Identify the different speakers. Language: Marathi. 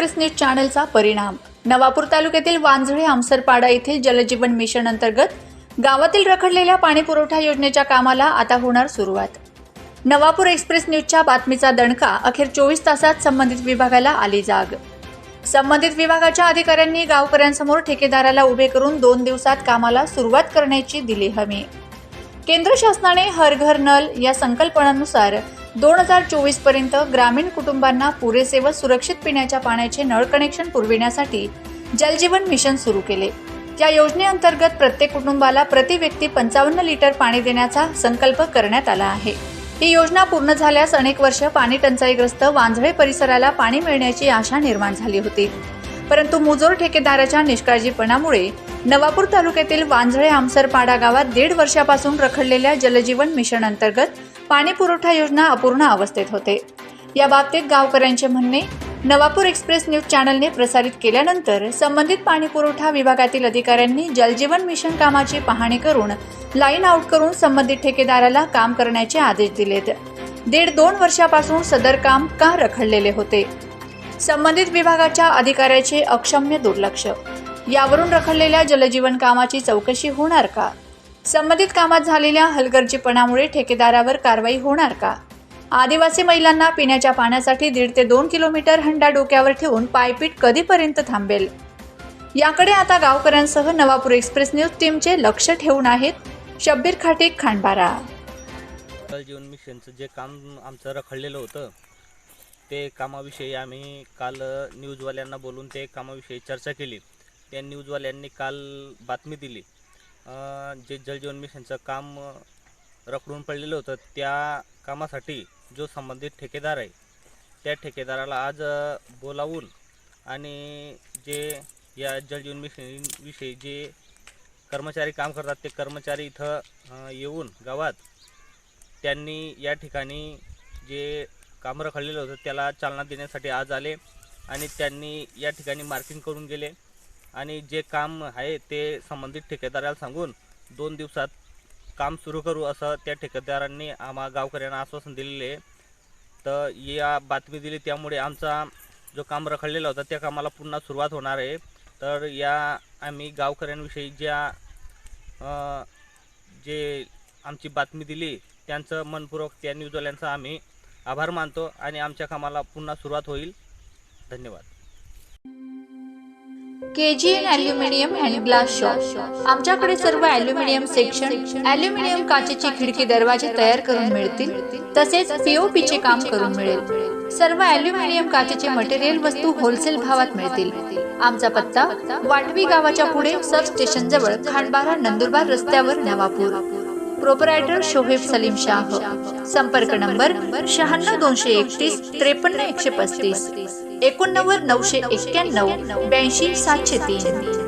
Speaker 1: एक्सप्रेस न्यूज चॅनलचा परिणाम. नवापूर तालुक्यातील वांझळे आमसरपाडा येथील जलजीवन मिशन अंतर्गत गावातील रखडलेल्या पाणी पुरवठा योजनेच्या कामाला आता होणार सुरुवात. नवापूर एक्सप्रेस न्यूजच्या बातमीचा दणका अखेर चोवीस तासात संबंधित विभागाला आली जाग. संबंधित विभागाच्या अधिकाऱ्यांनी गावकऱ्यांसमोर ठेकेदाराला उभे करून दोन दिवसात कामाला सुरुवात करण्याची दिली हमी. केंद्र शासनाने हर घर नल या संकल्पनानुसार दोन हजार चोवीसपर्यंत ग्रामीण कुटुंबांना पुरेसे व सुरक्षित पिण्याच्या पाण्याचे नळ कनेक्शन पुरविण्यासाठी जलजीवन मिशन सुरू केले. या योजनेअंतर्गत प्रत्येक कुटुंबाला प्रति व्यक्ती पंचावन्न लिटर पाणी देण्याचा संकल्प करण्यात आला आहे. ही योजना पूर्ण झाल्यास अनेक वर्ष पाणी टंचाईग्रस्त वांझळे परिसराला पाणी मिळण्याची आशा निर्माण झाली होती. परंतु मुजोर ठेकेदाराच्या निष्काळजीपणामुळे नवापूर तालुक्यातील वांझळे आमसरपाडा गावात दीड वर्षापासून रखडलेल्या जलजीवन मिशन अंतर्गत पाणी पुरवठा योजना अपूर्ण अवस्थेत होते. या बाबतीत गावकऱ्यांचे म्हणणे नवापूर एक्सप्रेस न्यूज चॅनलने प्रसारित केल्यानंतर संबंधित पाणी पुरवठा विभागातील अधिकाऱ्यांनी जलजीवन मिशन कामाची पाहणी करून लाईन आऊट करून संबंधित ठेकेदाराला काम करण्याचे आदेश दिलेत. दीड दोन वर्षापासून सदर काम का रखडलेले होते? संबंधित विभागाच्या अधिकाऱ्याचे अक्षम्य दुर्लक्ष. यावरून रखडलेल्या जलजीवन कामाची चौकशी होणार का? संबंधित कामात झालेल्या हलगर्जीपणामुळे ठेकेदारावर कारवाई होणार का? आदिवासी महिलांना पिण्याच्या पाण्यासाठी दीड ते दोन किलोमीटर हंडा डोक्यावर ठेवून पायपीट कधीपर्यंत थांबेल? याकडे आता गावकऱ्यांसह नवापूर एक्सप्रेस न्यूज टीमचे लक्ष ठेवून आहेत शब्बीर खाटीक खांडबारा.
Speaker 2: जीवन मिशनचं जे काम आमचं रखडलेलं होतं ते कामाविषयी आम्ही काल न्यूजवाल्यांना बोलून ते कामाविषयी चर्चा केली. त्या न्यूजवाल्यांनी काल बातमी दिली. जे जलजीवन मिशनचं काम रखडून पडलेलं होतं त्या कामासाठी जो संबंधित ठेकेदार आहे त्या ठेकेदाराला आज बोलावून आणि जे या जलजीवन मिशनविषयी जे कर्मचारी काम करतात ते कर्मचारी इथं येऊन गावात त्यांनी या ठिकाणी जे काम रखडलेलं होतं त्याला चालना देण्यासाठी आज आले आणि त्यांनी या ठिकाणी मार्किंग करून गेले. आणि जे काम आहे ते संबंधित ठेकेदाराला सांगून दोन दिवसात काम सुरू करू असं त्या ठेकेदारांनी आम्हा गावकऱ्यांना आश्वासन दिलेले आहे. तर या बातमी दिली त्यामुळे आमचा जो काम रखडलेला होता त्या कामाला पुन्हा सुरुवात होणार आहे. तर या आम्ही गावकऱ्यांविषयी ज्या जे आमची बातमी दिली त्यांचं मनपूर्वक त्या न्यूजवाल्यांचा आम्ही आभार मानतो आणि आमच्या कामाला पुन्हा सुरुवात होईल. धन्यवाद.
Speaker 1: K G N aluminium and glass shop आमच्याकडे सर्व ॲल्युमिनियम सेक्शन ॲल्युमिनियम काचेची खिडकी दरवाजे तयार करून मिळतील. तसेच पीओपीचे काम करून मिळेल. सर्व ॲल्युमिनियम काचेचे मटेरियल वस्तू होलसेल भावात मिळतील. आमचा पत्ता वाटवी गावाच्या पुढे सब स्टेशन जवळ खांडबारा नंदुरबार रस्त्यावर नवापूर. प्रोपरायटर शोहेब सलीम शाह. संपर्क नंबर शहाण्णव दोनशे एकतीस त्रेपन्न एकशे पस्तीस. एकोणनव्वद नऊशे एक्क्याण्णव ब्याऐंशी सातशे तीन.